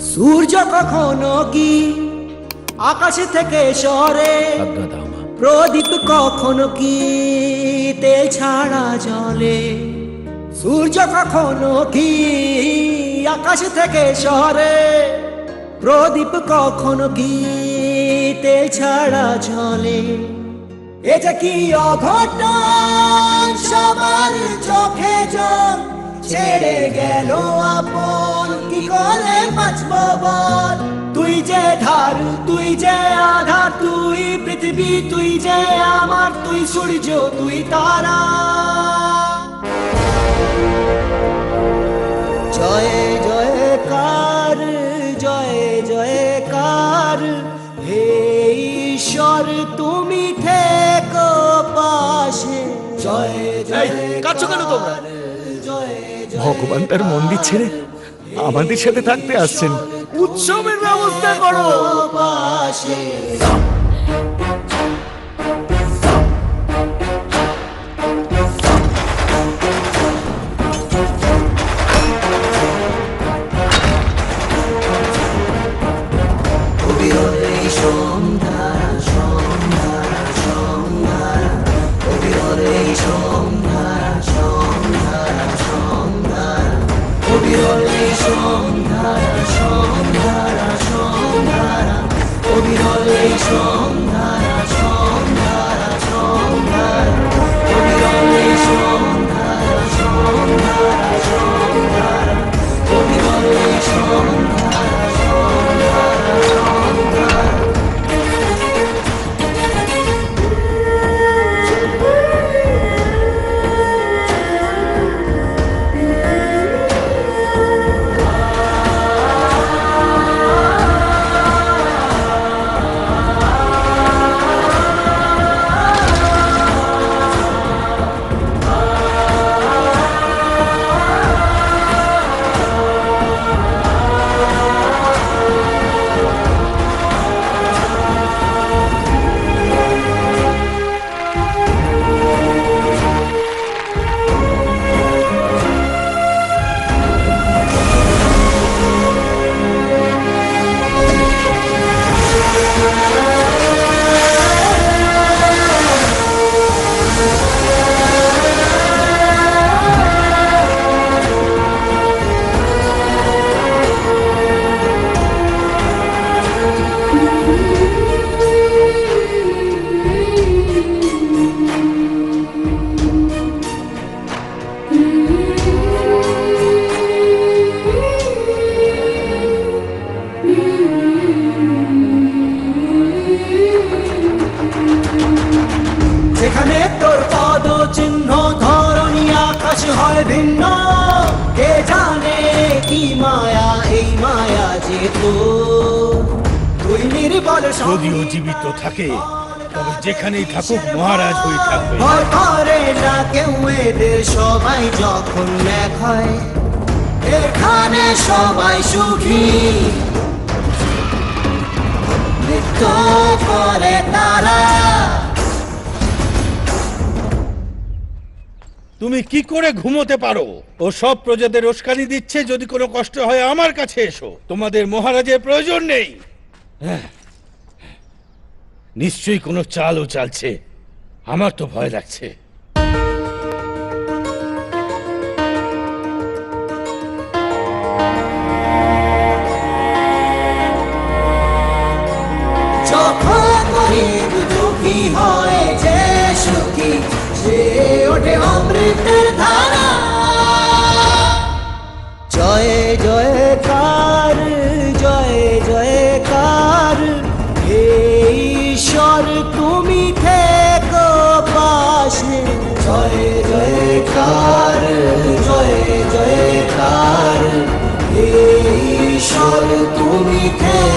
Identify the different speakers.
Speaker 1: সূর্য কখনো কি? আকাশ থেকে সরে। প্রদীপ কখনো কি? তেল ছাড়া জলে। সূর্য কখনো কি? আকাশ থেকে সরে। প্রদীপ কখনো কি? তেল ছাড়া জলে। এটা কি অঘটন? সবার চোখে জল ছেড়ে গেল আপন। করে বাঁচব বল তুই যে ধার তুই যে আধার তুই পৃথিবী তুই যে আমার তুই সূর্য তুই তারা। জয় জয় হে ঈশ্বর তুমি থেকো পাশে। জয় জয়
Speaker 2: কাঁদছো কেন তোমরা?
Speaker 1: জয়
Speaker 3: ভগবান তার মন্দির ছেড়ে আমাদের সাথে থাকতে আসছেন। উৎসবের ব্যবস্থা করো।
Speaker 1: পাশে যেখানে তোর পদ চিহ্ন ধরণী আকাশ হয় ভিন্ন। কে জানে কি মায়া এই মায়া যে তুই নির্বল
Speaker 2: যদিও জীবিত থাকে তবে যেখানেই থাকুক মহারাজ হয়ে থাকবে।
Speaker 1: ভয় করে না কেউ এদের সবাই যখন এক হয়। এখানে সবাই সুখী। নৃত্য করে তারা
Speaker 2: তুমি কি করে ঘুমোতে পারো? ও সব প্রজাদের উস্কানি দিচ্ছে যদি কোনো কষ্ট হয় আমার কাছে এসো। তোমাদের মহারাজের প্রয়োজন নেই। নিশ্চয়ই কোনো চালও চালছে। আমার তো ভয় লাগছে।
Speaker 1: হয় যে সুখী, সে ওঠে তুমি খেয়ে